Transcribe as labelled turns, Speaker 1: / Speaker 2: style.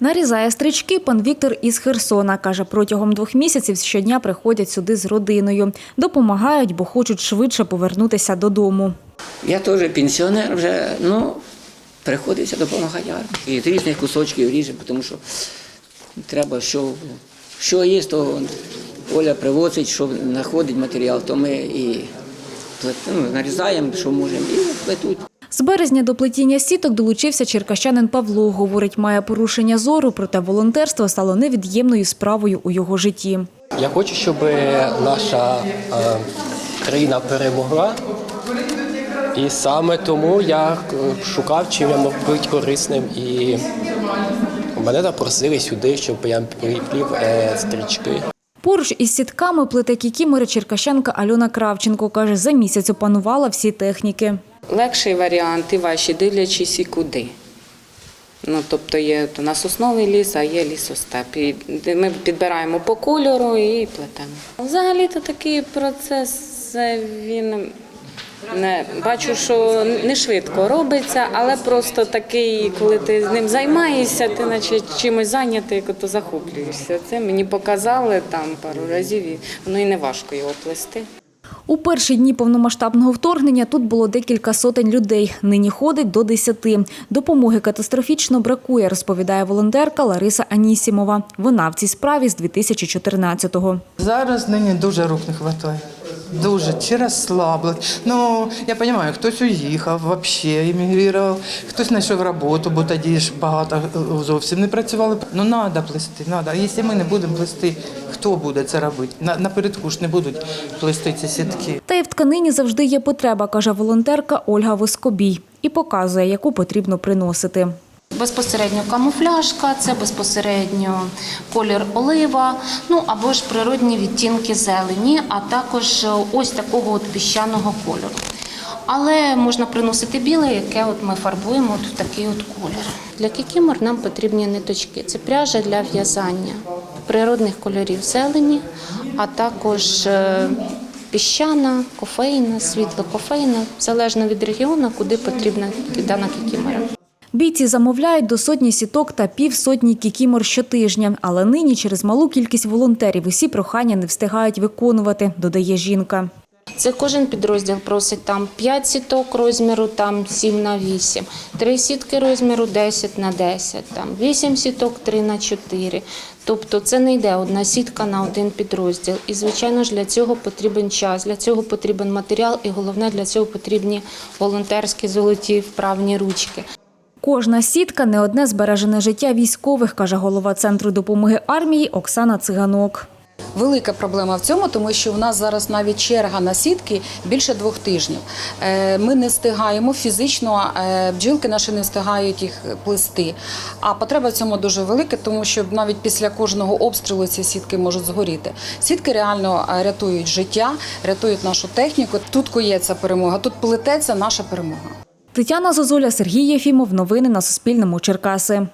Speaker 1: Нарізає стрічки пан Віктор із Херсона. Каже, протягом двох місяців щодня приходять сюди з родиною. Допомагають, бо хочуть швидше повернутися додому.
Speaker 2: Я теж пенсіонер вже, ну, приходиться допомагати армії. З різних кусочків ріжемо, тому що треба, що, що є, то Оля привозить, що знаходить матеріал, то ми і ну, нарізаємо, що можемо, і плетуть.
Speaker 1: З березня до плетіння сіток долучився черкащанин Павло. Говорить, має порушення зору, проте волонтерство стало невід'ємною справою у його житті.
Speaker 3: Я хочу, щоб наша е, країна перемогла. І саме тому я е, шукав, чим я мог бути корисним. І мене запросили сюди, щоб я приплів е, стрічки.
Speaker 1: Поруч із сітками плете кікімери черкащанка Альона Кравченко. Каже, за місяць опанувала всі техніки.
Speaker 4: Легший варіант і ваші дивлячись і куди. Ну, тобто є у нас основний ліс, а є лісостеп. І ми підбираємо по кольору і плетемо. Взагалі-то такий процес, він бачу, що не швидко робиться, але просто такий, коли ти з ним займаєшся, ти наче чимось зайнятий, як ото захоплюєшся. Це мені показали там пару разів, і воно і не важко його плести.
Speaker 1: У перші дні повномасштабного вторгнення тут було декілька сотень людей. Нині ходить до десяти. Допомоги катастрофічно бракує, розповідає волонтерка Лариса Анісімова. Вона в цій справі з 2014-го.
Speaker 5: Зараз нині дуже рук не вистачає. Дуже через слабость. Ну, я розумію, хтось уїхав, взагалі емігрував, хтось знайшов роботу, бо тоді ж багато е, зовсім не працювали. Ну, треба плести, треба. Якщо ми не будемо плести, хто буде це робити? На, напередку ж не будуть плести ці сітки.
Speaker 1: Та й в тканині завжди є потреба, каже волонтерка Ольга Воскобій. І показує, яку потрібно приносити.
Speaker 6: Безпосередньо камуфляжка, це безпосередньо колір олива, ну або ж природні відтінки зелені, а також ось такого от піщаного кольору. Але можна приносити біле, яке от ми фарбуємо от в такий от колір. Для кікімор нам потрібні ниточки. Це пряжа для в'язання природних кольорів зелені, а також е, піщана, кофейна, світло кофейна, залежно від регіону, куди потрібна дана кікімора.
Speaker 1: Бійці замовляють до сотні сіток та півсотні кікімор щотижня. Але нині через малу кількість волонтерів усі прохання не встигають виконувати, додає жінка.
Speaker 6: Це кожен підрозділ просить там 5 сіток розміру, там 7 на 8, 3 сітки розміру 10 на 10, там 8 сіток 3 на 4. Тобто це не йде одна сітка на один підрозділ. І, звичайно ж, для цього потрібен час, для цього потрібен матеріал і головне, для цього потрібні волонтерські золоті вправні ручки.
Speaker 1: Кожна сітка не одне збережене життя військових, каже голова центру допомоги армії Оксана Циганок.
Speaker 7: Велика проблема в цьому, тому що у нас зараз навіть черга на сітки більше двох тижнів. Е, Ми не встигаємо фізично, е, бджілки наші не встигають їх плести. А потреба в цьому дуже велика, тому що навіть після кожного обстрілу ці сітки можуть згоріти. Сітки реально е, рятують життя, рятують нашу техніку. Тут кується перемога, тут плететься наша перемога.
Speaker 1: Тетяна Зозуля, Сергій Єфімов. Новини на Суспільному. Черкаси.